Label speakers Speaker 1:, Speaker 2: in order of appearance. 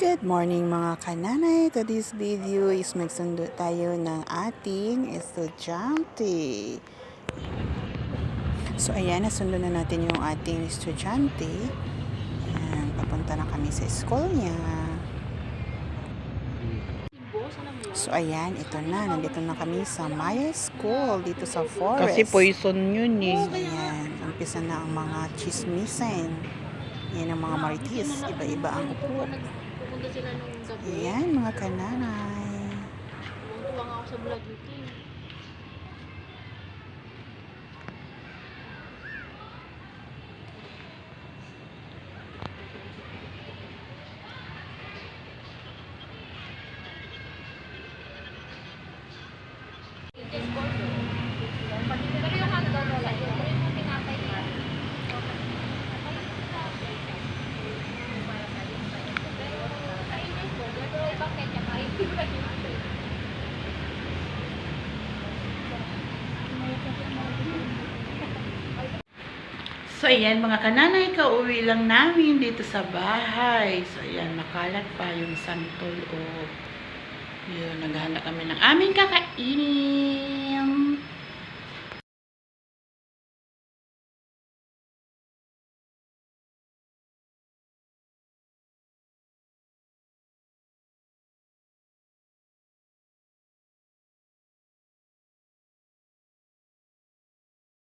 Speaker 1: Good morning mga kananay. Today's video is magsundo tayo ng ating estudyante. So ayan, nasundo na natin yung ating estudyante. Ayan, papunta na kami sa school niya. So ayan, ito na. Nandito na kami sa Maya School dito sa forest.
Speaker 2: Kasi poison yun eh.
Speaker 1: Ayan, umpisa na ang mga chismisan. Yan ang mga marites. Iba-iba ang upo.
Speaker 3: Sila nung gabi.
Speaker 1: Ayan, mga kananay.
Speaker 3: Tuwang ako sa vlog nito eh. Pero yung hotdog wala yun. Pero yung tinapay niya. Bakit niya kain?
Speaker 2: So, ayan, mga kananay, kauwi lang namin dito sa bahay. So, ayan, makalat pa yung santol o yun, naghahanap kami ng aming kakainin.